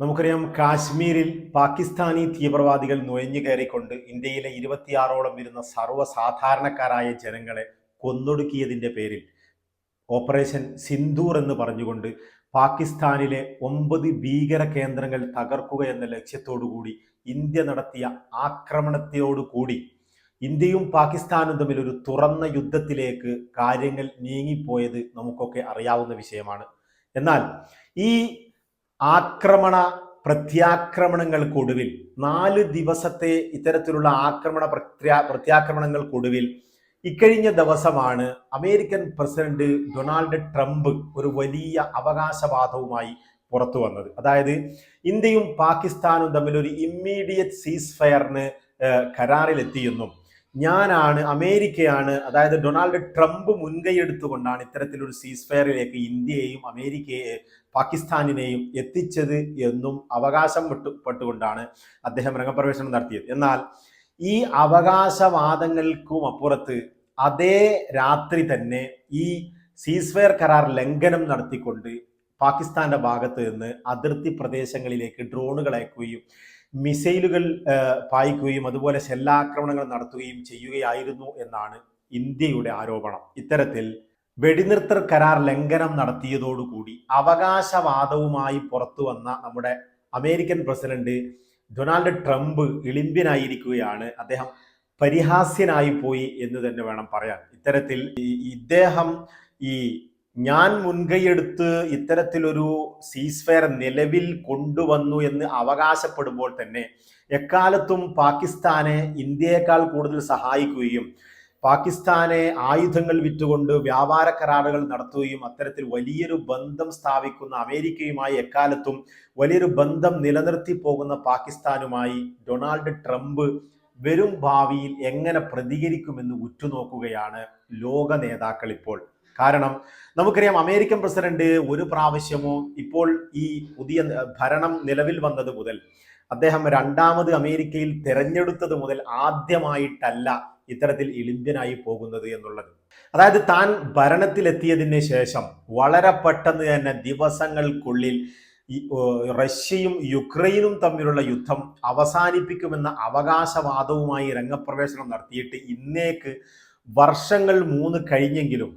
നമുക്കറിയാം കാശ്മീരിൽ പാകിസ്ഥാനി തീവ്രവാദികൾ നുഴഞ്ഞു കയറിക്കൊണ്ട് ഇന്ത്യയിലെ ഇരുപത്തിയാറോളം വരുന്ന സർവസാധാരണക്കാരായ ജനങ്ങളെ കൊന്നൊടുക്കിയതിന്റെ പേരിൽ ഓപ്പറേഷൻ സിന്ദൂർ എന്ന് പറഞ്ഞുകൊണ്ട് പാകിസ്ഥാനിലെ ഒമ്പത് ഭീകര കേന്ദ്രങ്ങൾ തകർക്കുക എന്ന ലക്ഷ്യത്തോടുകൂടി ഇന്ത്യ നടത്തിയ ആക്രമണത്തോടുകൂടി ഇന്ത്യയും പാകിസ്ഥാനും തമ്മിൽ ഒരു തുറന്ന യുദ്ധത്തിലേക്ക് കാര്യങ്ങൾ നീങ്ങിപ്പോയത് നമുക്കൊക്കെ അറിയാവുന്ന വിഷയമാണ്. എന്നാൽ ഈ ആക്രമണ പ്രത്യാക്രമണങ്ങൾക്കൊടുവിൽ നാല് ദിവസത്തെ ഇത്തരത്തിലുള്ള ആക്രമണ പ്രത്യാ പ്രത്യാക്രമണങ്ങൾക്കൊടുവിൽ ഇക്കഴിഞ്ഞ ദിവസമാണ് അമേരിക്കൻ പ്രസിഡന്റ് ഡൊണാൾഡ് ട്രംപ് ഒരു വലിയ അവകാശവാദവുമായി പുറത്തു വന്നത്. അതായത് ഇന്ത്യയും പാകിസ്ഥാനും തമ്മിൽ ഒരു ഇമ്മീഡിയറ്റ് സീസ് ഫയറിന് കരാറിലെത്തിയെന്നും ഞാനാണ് അമേരിക്കയാണ് അതായത് ഡൊണാൾഡ് ട്രംപ് മുൻകൈയെടുത്തുകൊണ്ടാണ് ഇത്തരത്തിലൊരു സീസ് ഫയറിലേക്ക് ഇന്ത്യയെയും അമേരിക്കയെ പാകിസ്ഥാനിനെയും എത്തിച്ചത് എന്നും അവകാശം പെട്ടുകൊണ്ടാണ് അദ്ദേഹം രംഗപ്രവേശനം നടത്തിയത്. എന്നാൽ ഈ അവകാശവാദങ്ങൾക്കും അപ്പുറത്ത് അതേ രാത്രി തന്നെ ഈ സീസ്ഫയർ കരാർ ലംഘനം നടത്തിക്കൊണ്ട് പാകിസ്ഥാന്റെ ഭാഗത്ത് നിന്ന് അതിർത്തി പ്രദേശങ്ങളിലേക്ക് ഡ്രോണുകൾ അയക്കുകയും മിസൈലുകൾ പായിക്കുകയും അതുപോലെ ഷെല്ലാക്രമണങ്ങൾ നടത്തുകയും ചെയ്യുകയായിരുന്നു എന്നാണ് ഇന്ത്യയുടെ ആരോപണം. ഇത്തരത്തിൽ വെടിനിർത്തൽ കരാർ ലംഘനം നടത്തിയതോടുകൂടി അവകാശവാദവുമായി പുറത്തു വന്ന നമ്മുടെ അമേരിക്കൻ പ്രസിഡന്റ് ഡൊണാൾഡ് ട്രംപ് ഇളിമ്പ്യനായിരിക്കുകയാണ്. അദ്ദേഹം പരിഹാസ്യനായി പോയി എന്ന് തന്നെ വേണം പറയാൻ. ഇത്തരത്തിൽ ഇദ്ദേഹം ഈ ഞാൻ മുൻകൈയെടുത്ത് ഇത്തരത്തിലൊരു സീസ്ഫെയർ നിലവിൽ കൊണ്ടുവന്നു എന്ന് അവകാശപ്പെടുമ്പോൾ തന്നെ എക്കാലത്തും പാകിസ്ഥാനെ ഇന്ത്യയേക്കാൾ കൂടുതൽ സഹായിക്കുകയും പാകിസ്ഥാനെ ആയുധങ്ങൾ വിറ്റുകൊണ്ട് വ്യാപാര കരാറുകൾ നടത്തുകയും അത്തരത്തിൽ വലിയൊരു ബന്ധം സ്ഥാപിക്കുന്ന അമേരിക്കയുമായി എക്കാലത്തും വലിയൊരു ബന്ധം നിലനിർത്തി പോകുന്ന പാകിസ്ഥാനുമായി ഡൊണാൾഡ് ട്രംപ് വരും ഭാവിയിൽ എങ്ങനെ പ്രതികരിക്കുമെന്ന് ഉറ്റുനോക്കുകയാണ് ലോക നേതാക്കൾ ഇപ്പോൾ. കാരണം നമുക്കറിയാം അമേരിക്കൻ പ്രസിഡന്റ് ഒരു പ്രാവശ്യമോ ഇപ്പോൾ ഈ പുതിയ ഭരണം നിലവിൽ വന്നത് മുതൽ അദ്ദേഹം രണ്ടാമത് അമേരിക്കയിൽ തെരഞ്ഞെടുത്തത് മുതൽ ആദ്യമായിട്ടല്ല ഇത്തരത്തിൽ ഇളിമ്പ്യനായി പോകുന്നത് എന്നുള്ളത്. അതായത് താൻ ഭരണത്തിലെത്തിയതിന് ശേഷം വളരെ പെട്ടെന്ന് തന്നെ ദിവസങ്ങൾക്കുള്ളിൽ റഷ്യയും യുക്രൈനും തമ്മിലുള്ള യുദ്ധം അവസാനിപ്പിക്കുമെന്ന അവകാശവാദവുമായി രംഗപ്രവേശനം നടത്തിയിട്ട് ഇന്നേക്ക് വർഷങ്ങൾ മൂന്ന് കഴിഞ്ഞെങ്കിലും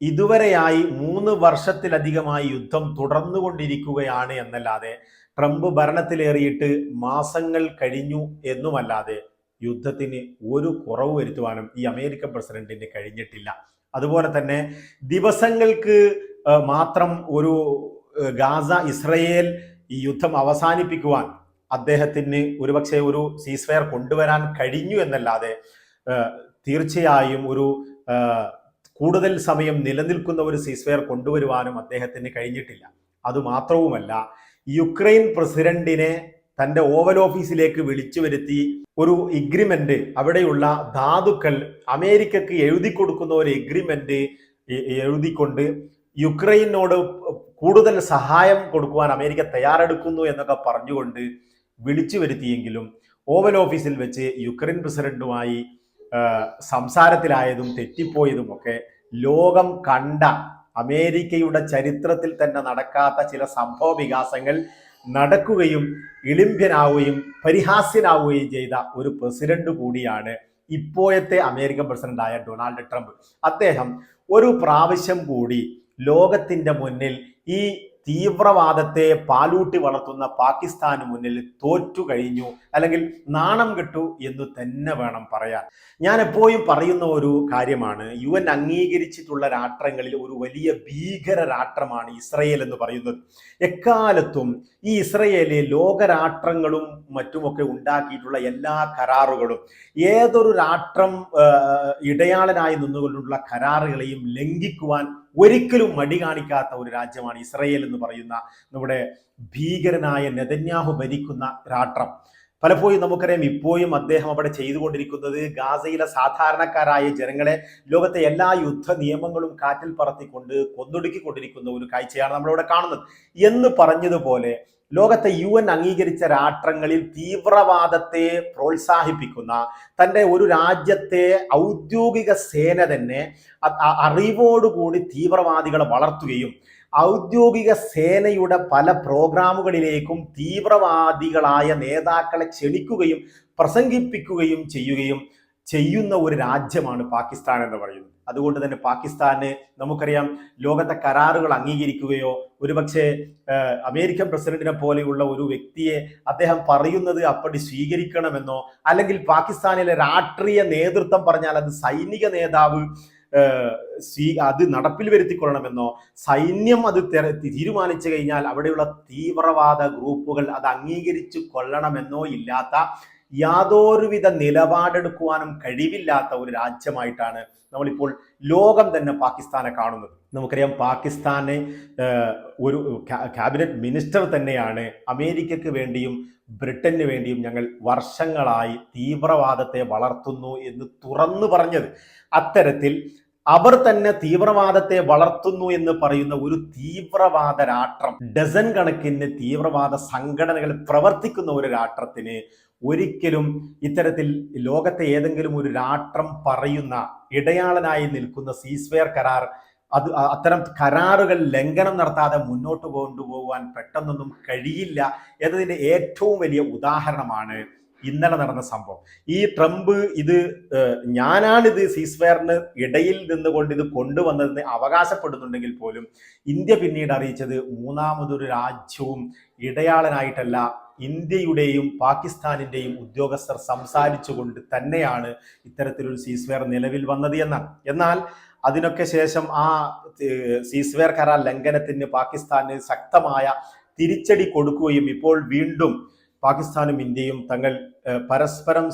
ഇതുവരെയായി മൂന്ന് വർഷത്തിലധികമായി യുദ്ധം തുടർന്നുകൊണ്ടിരിക്കുകയാണ് എന്നല്ലാതെ ട്രംപ് ഭരണത്തിലേറിയിട്ട് മാസങ്ങൾ കഴിഞ്ഞു എന്നുമല്ലാതെ യുദ്ധത്തിന് ഒരു കുറവ് വരുത്തുവാനും ഈ അമേരിക്കൻ പ്രസിഡന്റിന് കഴിഞ്ഞിട്ടില്ല. അതുപോലെ തന്നെ ദിവസങ്ങൾക്ക് മാത്രം ഒരു ഗാസ ഇസ്രയേൽ ഈ യുദ്ധം അവസാനിപ്പിക്കുവാൻ അദ്ദേഹത്തിന് ഒരുപക്ഷെ ഒരു സീസ്ഫെയർ കൊണ്ടുവരാൻ കഴിഞ്ഞു എന്നല്ലാതെ തീർച്ചയായും ഒരു കൂടുതൽ സമയം നിലനിൽക്കുന്ന ഒരു സീസ്ഫെയർ കൊണ്ടുവരുവാനും അദ്ദേഹത്തിന് കഴിഞ്ഞിട്ടില്ല. അതുമാത്രവുമല്ല യുക്രൈൻ പ്രസിഡന്റിനെ തന്റെ ഓവൽ ഓഫീസിലേക്ക് വിളിച്ചു വരുത്തി ഒരു എഗ്രിമെന്റ് അവിടെയുള്ള ധാതുക്കൾ അമേരിക്കക്ക് എഴുതി കൊടുക്കുന്ന ഒരു എഗ്രിമെന്റ് എഴുതിക്കൊണ്ട് യുക്രൈനോട് കൂടുതൽ സഹായം കൊടുക്കുവാൻ അമേരിക്ക തയ്യാറെടുക്കുന്നു എന്നൊക്കെ പറഞ്ഞുകൊണ്ട് വിളിച്ചു വരുത്തിയെങ്കിലും ഓവൽ ഓഫീസിൽ വെച്ച് യുക്രൈൻ പ്രസിഡന്റുമായി സംസാരത്തിലായതും തെറ്റിപ്പോയതും ഒക്കെ ലോകം കണ്ട അമേരിക്കയുടെ ചരിത്രത്തിൽ തന്നെ നടക്കാത്ത ചില സംഭവ വികാസങ്ങൾ നടക്കുകയും ഇളിമ്പ്യനാവുകയും പരിഹാസ്യനാവുകയും ചെയ്ത ഒരു പ്രസിഡന്റ് കൂടിയാണ് ഇപ്പോഴത്തെ അമേരിക്കൻ പ്രസിഡന്റായ ഡൊണാൾഡ് ട്രംപ്. അദ്ദേഹം ഒരു പ്രാവശ്യം കൂടി ലോകത്തിന്റെ മുന്നിൽ ഈ തീവ്രവാദത്തെ പാലൂട്ടി വളർത്തുന്ന പാകിസ്ഥാന് മുന്നിൽ തോറ്റു കഴിഞ്ഞു. അല്ലെങ്കിൽ നാണം കിട്ടു എന്ന് തന്നെ വേണം പറയാൻ. ഞാൻ എപ്പോഴും പറയുന്ന ഒരു കാര്യമാണ് യു എൻ അംഗീകരിച്ചിട്ടുള്ള രാഷ്ട്രങ്ങളിൽ ഒരു വലിയ ഭീകര രാഷ്ട്രമാണ് ഇസ്രയേൽ എന്ന് പറയുന്നത്. എക്കാലത്തും ഈ ഇസ്രയേലിൽ ലോകരാഷ്ട്രങ്ങളും മറ്റുമൊക്കെ ഉണ്ടാക്കിയിട്ടുള്ള എല്ലാ കരാറുകളും ഏതൊരു രാഷ്ട്രം ഇടയാളനായി നിന്നുകൊണ്ടുള്ള കരാറുകളെയും ലംഘിക്കുവാൻ ഒരിക്കലും മടി കാണിക്കാത്ത ഒരു രാജ്യമാണ് ഇസ്രയേൽ എന്ന് പറയുന്ന നമ്മുടെ ഭീകരനായ നെതന്യാഹു ഭരിക്കുന്ന രാഷ്ട്രം. പലപ്പോഴും നമുക്കറിയാം ഇപ്പോഴും അദ്ദേഹം അവിടെ ചെയ്തുകൊണ്ടിരിക്കുന്നത് ഗാസയിലെ സാധാരണക്കാരായ ജനങ്ങളെ ലോകത്തെ എല്ലാ യുദ്ധ നിയമങ്ങളും കാറ്റിൽ പറത്തിക്കൊണ്ട് കൊന്നൊടുക്കിക്കൊണ്ടിരിക്കുന്ന ഒരു കാഴ്ചയാണ് നമ്മളിവിടെ കാണുന്നത്. എന്ന് പറഞ്ഞതുപോലെ ലോകത്തെ യു എൻ അംഗീകരിച്ച രാഷ്ട്രങ്ങളിൽ തീവ്രവാദത്തെ പ്രോത്സാഹിപ്പിക്കുന്ന തന്റെ ഒരു രാജ്യത്തെ ഔദ്യോഗിക സേന തന്നെ അറിവോടുകൂടി തീവ്രവാദികളെ വളർത്തുകയും ഔദ്യോഗിക സേനയുടെ പല പ്രോഗ്രാമുകളിലേക്കും തീവ്രവാദികളായ നേതാക്കളെ ക്ഷണിക്കുകയും പ്രസംഗിപ്പിക്കുകയും ചെയ്യുകയും ചെയ്യുന്ന ഒരു രാജ്യമാണ് പാകിസ്ഥാൻ എന്ന് പറയുന്നത്. അതുകൊണ്ട് തന്നെ പാകിസ്ഥാന് നമുക്കറിയാം ലോകത്തെ കരാറുകൾ അംഗീകരിക്കുകയോ ഒരുപക്ഷെ അമേരിക്കൻ പ്രസിഡന്റിനെ പോലെയുള്ള ഒരു വ്യക്തിയെ അദ്ദേഹം പറയുന്നത് അപ്പടി സ്വീകരിക്കണമെന്നോ അല്ലെങ്കിൽ പാകിസ്ഥാനിലെ രാഷ്ട്രീയ നേതൃത്വം പറഞ്ഞാൽ അത് സൈനിക നേതാവ് സ്വീ അത് നടപ്പിൽ വരുത്തിക്കൊള്ളണമെന്നോ സൈന്യം അത് തെര- തീരുമാനിച്ചു കഴിഞ്ഞാൽ അവിടെയുള്ള തീവ്രവാദ ഗ്രൂപ്പുകൾ അത് അംഗീകരിച്ചു കൊള്ളണമെന്നോ ഇല്ലാത്ത യാതൊരുവിധ നിലപാടെടുക്കുവാനും കഴിവില്ലാത്ത ഒരു രാജ്യമായിട്ടാണ് നമ്മളിപ്പോൾ ലോകം തന്നെ പാകിസ്ഥാനെ കാണുന്നത്. നമുക്കറിയാം പാകിസ്ഥാനെ ഒരു ക്യാബിനറ്റ് മിനിസ്റ്റർ തന്നെയാണ്. അമേരിക്കയ്ക്ക് വേണ്ടിയും ബ്രിട്ടന് വേണ്ടിയും ഞങ്ങൾ വർഷങ്ങളായി തീവ്രവാദത്തെ വളർത്തുന്നു എന്ന് തുറന്നു പറഞ്ഞത്. അത്തരത്തിൽ അവർ തന്നെ തീവ്രവാദത്തെ വളർത്തുന്നു എന്ന് പറയുന്ന ഒരു തീവ്രവാദ രാഷ്ട്രം ഡസൻ കണക്കിന് തീവ്രവാദ സംഘടനകൾ പ്രവർത്തിക്കുന്ന ഒരു രാഷ്ട്രത്തിന് ഒരിക്കലും ഇത്തരത്തിൽ ലോകത്തെ ഏതെങ്കിലും ഒരു രാഷ്ട്രം പറയുന്ന ഇടയാളനായി നിൽക്കുന്ന സീസ്വെയർ കരാർ അത് അത്തരം കരാറുകൾ ലംഘനം നടത്താതെ മുന്നോട്ട് കൊണ്ടുപോകാൻ പെട്ടെന്നൊന്നും കഴിയില്ല എന്നതിന്റെ ഏറ്റവും വലിയ ഉദാഹരണമാണ് ഇന്നലെ നടന്ന സംഭവം. ഈ ട്രംപ് ഇത് ഞാനാണ് ഇത് സീസ്വെയറിന് ഇടയിൽ നിന്നുകൊണ്ട് ഇത് കൊണ്ടുവന്നതെന്ന് അവകാശപ്പെടുന്നുണ്ടെങ്കിൽ പോലും ഇന്ത്യ പിന്നീട് അറിയിച്ചത് മൂന്നാമതൊരു രാജ്യവും ഇടയാളനായിട്ടല്ല ഇന്ത്യയുടെയും പാകിസ്ഥാനിന്റെയും ഉദ്യോഗസ്ഥർ സംസാരിച്ചുകൊണ്ട് തന്നെയാണ് ഇത്തരത്തിലൊരു സീസ്വെയർ നിലവിൽ വന്നത് എന്നാണ് എന്നാൽ അതിനൊക്കെ ശേഷം ആ സീസ്വെയർ കരാർ ലംഘനത്തിന് പാകിസ്ഥാന് ശക്തമായ തിരിച്ചടി കൊടുക്കുകയും ഇപ്പോൾ വീണ്ടും പാകിസ്ഥാനും ഇന്ത്യയും തങ്ങൾ പരസ്പരം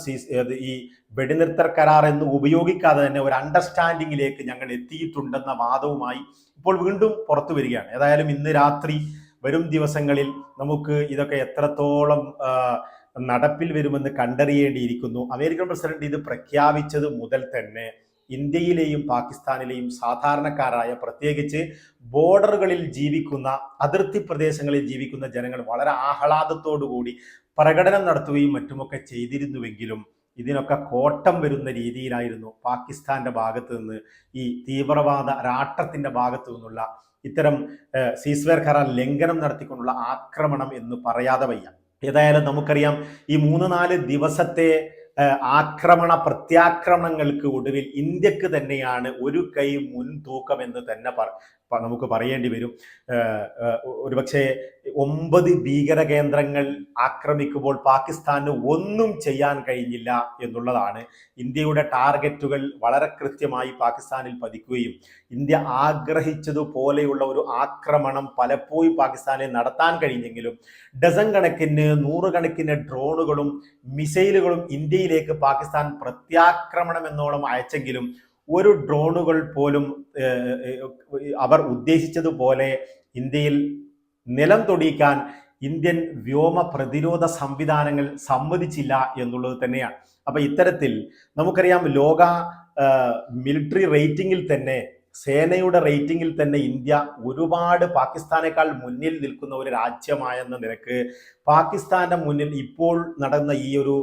ഈ വെടിനിർത്തൽ കരാർ എന്ന് ഉപയോഗിക്കാതെ തന്നെ ഒരു അണ്ടർസ്റ്റാൻഡിങ്ങിലേക്ക് ഞങ്ങൾ എത്തിയിട്ടുണ്ടെന്ന വാദവുമായി ഇപ്പോൾ വീണ്ടും പുറത്തു വരികയാണ്. ഏതായാലും ഇന്ന് രാത്രി വരും ദിവസങ്ങളിൽ നമുക്ക് ഇതൊക്കെ എത്രത്തോളം നടപ്പിൽ വരുമെന്ന് കണ്ടറിയേണ്ടിയിരിക്കുന്നു. അമേരിക്കൻ പ്രസിഡന്റ് ഇത് പ്രഖ്യാപിച്ചത് മുതൽ തന്നെ ഇന്ത്യയിലെയും പാകിസ്ഥാനിലെയും സാധാരണക്കാരായ പ്രത്യേകിച്ച് ബോർഡറുകളിൽ ജീവിക്കുന്ന അതിർത്തി പ്രദേശങ്ങളിൽ ജീവിക്കുന്ന ജനങ്ങൾ വളരെ ആഹ്ലാദത്തോടു കൂടി പ്രകടനം നടത്തുകയും മറ്റുമൊക്കെ ചെയ്തിരുന്നുവെങ്കിലും ഇതിനൊക്കെ കോട്ടം വരുന്ന രീതിയിലായിരുന്നു പാകിസ്ഥാന്റെ ഭാഗത്ത് നിന്ന് ഈ തീവ്രവാദ രാഷ്ട്രത്തിന്റെ ഭാഗത്തു നിന്നുള്ള ഇത്തരം സീസ്വേർ കരാർ ലംഘനം നടത്തിക്കൊണ്ടുള്ള ആക്രമണം എന്ന് പറയാതെ വയ്യ. ഏതായാലും നമുക്കറിയാം ഈ മൂന്ന് നാല് ദിവസത്തെ ആക്രമണ പ്രത്യാക്രമണങ്ങൾക്ക് ഒടുവിൽ ഇന്ത്യയ്ക്ക് തന്നെയാണ് ഒരു കൈ മുൻതൂക്കം എന്ന് തന്നെ നമുക്ക് പറയേണ്ടി വരും. ഒരുപക്ഷെ ഒമ്പത് ഭീകര കേന്ദ്രങ്ങൾ ആക്രമിക്കുമ്പോൾ പാകിസ്ഥാന് ഒന്നും ചെയ്യാൻ കഴിഞ്ഞില്ല എന്നുള്ളതാണ് ഇന്ത്യയുടെ ടാർഗറ്റുകൾ വളരെ കൃത്യമായി പാകിസ്ഥാനിൽ പതിക്കുകയും ഇന്ത്യ ആഗ്രഹിച്ചതുപോലെയുള്ള ഒരു ആക്രമണം പലപ്പോഴും പാകിസ്ഥാനിൽ നടത്താൻ കഴിഞ്ഞെങ്കിലും ഡസൻ കണക്കിന് നൂറുകണക്കിന് ഡ്രോണുകളും മിസൈലുകളും ഇന്ത്യയിലേക്ക് പാകിസ്ഥാൻ പ്രത്യാക്രമണം എന്നോണം അയച്ചെങ്കിലും ഒരു ഡ്രോണുകൾ പോലും അവർ ഉദ്ദേശിച്ചതുപോലെ ഇന്ത്യയിൽ നിലം തൊടിയിക്കാൻ ഇന്ത്യൻ വ്യോമ പ്രതിരോധ സംവിധാനങ്ങൾ സമ്മതിച്ചില്ല എന്നുള്ളത് തന്നെയാണ്. അപ്പൊ ഇത്തരത്തിൽ നമുക്കറിയാം ലോക മിലിറ്ററി റേറ്റിംഗിൽ തന്നെ സേനയുടെ റേറ്റിംഗിൽ തന്നെ ഇന്ത്യ ഒരുപാട് പാകിസ്ഥാനേക്കാൾ മുന്നിൽ നിൽക്കുന്ന ഒരു രാജ്യമായെന്ന നിലയ്ക്ക് പാകിസ്ഥാന്റെ മുന്നിൽ ഇപ്പോൾ നടന്ന ഈ ഒരു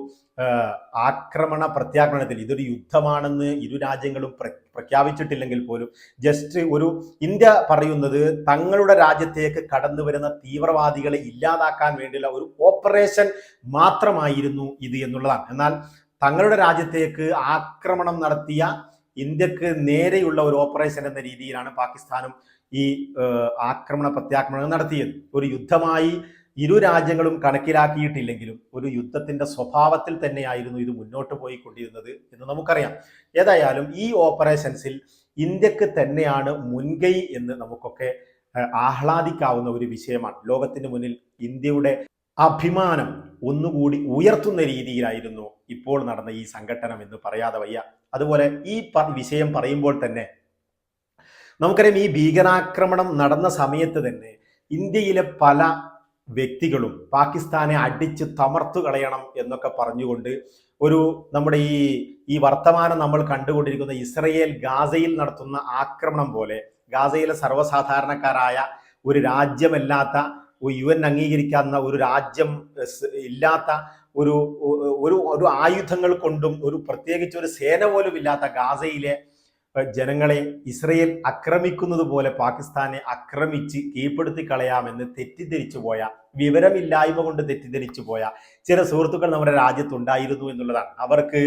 ആക്രമണ പ്രത്യാക്രമണത്തിൽ ഇതൊരു യുദ്ധമാണെന്ന് ഇരു രാജ്യങ്ങളും പ്ര പ്രഖ്യാപിച്ചിട്ടില്ലെങ്കിൽ പോലും ജസ്റ്റ് ഒരു ഇന്ത്യ പറയുന്നത് തങ്ങളുടെ രാജ്യത്തേക്ക് കടന്നു വരുന്ന തീവ്രവാദികളെ ഇല്ലാതാക്കാൻ വേണ്ടിയുള്ള ഒരു ഓപ്പറേഷൻ മാത്രമായിരുന്നു ഇത് എന്നുള്ളതാണ്. എന്നാൽ തങ്ങളുടെ രാജ്യത്തേക്ക് ആക്രമണം നടത്തിയ ഇന്ത്യയ്ക്ക് നേരെയുള്ള ഒരു ഓപ്പറേഷൻ എന്ന രീതിയിലാണ് പാകിസ്ഥാനും ഈ ആക്രമണ പ്രത്യാക്രമണം നടത്തിയത്. ഒരു യുദ്ധമായി ഇരു രാജ്യങ്ങളും കണക്കിലാക്കിയിട്ടില്ലെങ്കിലും ഒരു യുദ്ധത്തിന്റെ സ്വഭാവത്തിൽ തന്നെയായിരുന്നു ഇത് മുന്നോട്ട് പോയിക്കൊണ്ടിരുന്നത് എന്ന് നമുക്കറിയാം. ഏതായാലും ഈ ഓപ്പറേഷൻസിൽ ഇന്ത്യയ്ക്ക് തന്നെയാണ് മുൻകൈ എന്ന് നമുക്കൊക്കെ ആഹ്ലാദിക്കാവുന്ന ഒരു വിഷയമാണ്. ലോകത്തിന് മുന്നിൽ ഇന്ത്യയുടെ അഭിമാനം ഒന്നുകൂടി ഉയർത്തുന്ന രീതിയിലായിരുന്നു ഇപ്പോൾ നടന്ന ഈ സംഘട്ടനം എന്ന് പറയാതെ വയ്യ. അതുപോലെ ഈ വിഷയം പറയുമ്പോൾ തന്നെ നമുക്കറിയാം ഈ ഭീകരാക്രമണം നടന്ന സമയത്ത് തന്നെ ഇന്ത്യയിലെ പല വ്യക്തികളും പാകിസ്ഥാനെ അടിച്ച് തമർത്തു കളയണം എന്നൊക്കെ പറഞ്ഞുകൊണ്ട് ഒരു നമ്മുടെ ഈ ഈ വർത്തമാനം നമ്മൾ കണ്ടുകൊണ്ടിരിക്കുന്ന ഇസ്രയേൽ ഗാസയിൽ നടത്തുന്ന ആക്രമണം പോലെ ഗാസയിലെ സർവസാധാരണക്കാരായ ഒരു രാജ്യമല്ലാത്ത യു എൻ അംഗീകരിക്കാവുന്ന ഒരു രാജ്യം ഇല്ലാത്ത ഒരു ഒരു ഒരു ആയുധങ്ങൾ കൊണ്ടും ഒരു പ്രത്യേകിച്ച് ഒരു സേന പോലും ഇല്ലാത്ത ഗാസയിലെ ജനങ്ങളെ ഇസ്രയേൽ ആക്രമിക്കുന്നത് പോലെ പാകിസ്ഥാനെ ആക്രമിച്ച് കീഴ്പ്പെടുത്തി കളയാമെന്ന് തെറ്റിദ്ധരിച്ചു പോയ വിവരമില്ലായ്മ കൊണ്ട് തെറ്റിദ്ധരിച്ചു പോയ ചില സുഹൃത്തുക്കൾ നമ്മുടെ രാജ്യത്തുണ്ടായിരുന്നു എന്നുള്ളതാണ്. അവർക്ക്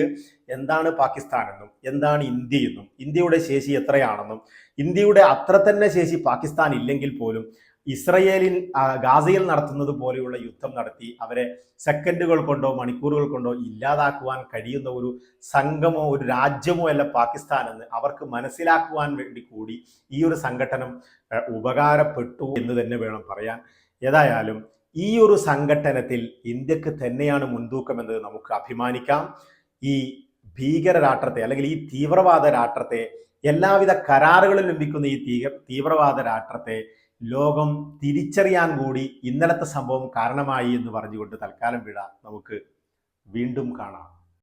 എന്താണ് പാകിസ്ഥാൻ എന്നും എന്താണ് ഇന്ത്യയെന്നും ഇന്ത്യയുടെ ശേഷി എത്രയാണെന്നും ഇന്ത്യയുടെ അത്ര തന്നെ ശേഷി പാകിസ്ഥാൻ ഇല്ലെങ്കിൽ പോലും ഇസ്രയേലിൻ ആ, ഗാസയിൽ നടത്തുന്നത് പോലെയുള്ള യുദ്ധം നടത്തി അവരെ സെക്കൻഡുകൾ കൊണ്ടോ മണിക്കൂറുകൾ കൊണ്ടോ ഇല്ലാതാക്കുവാൻ കഴിയുന്ന ഒരു സംഘമോ ഒരു രാജ്യമോ അല്ല പാകിസ്ഥാൻ എന്ന് അവർക്ക് മനസ്സിലാക്കുവാൻ വേണ്ടി കൂടി ഈ ഒരു സംഘടനം ഉപകാരപ്പെട്ടു എന്ന് തന്നെ വേണം പറയാൻ. ഏതായാലും ഈ ഒരു സംഘട്ടനത്തിൽ ഇന്ത്യയ്ക്ക് തന്നെയാണ് മുൻതൂക്കം എന്നത് നമുക്ക് അഭിമാനിക്കാം. ഈ ഭീകര രാഷ്ട്രത്തെ അല്ലെങ്കിൽ ഈ തീവ്രവാദ രാഷ്ട്രത്തെ എല്ലാവിധ കരാറുകളും ലഭിക്കുന്ന ഈ തീവ്ര തീവ്രവാദ രാഷ്ട്രത്തെ ലോകം തിരിച്ചറിയാൻ കൂടി ഇന്നലത്തെ സംഭവം കാരണമായി എന്ന് പറഞ്ഞുകൊണ്ട് തൽക്കാലം വിട. നമുക്ക് വീണ്ടും കാണാം.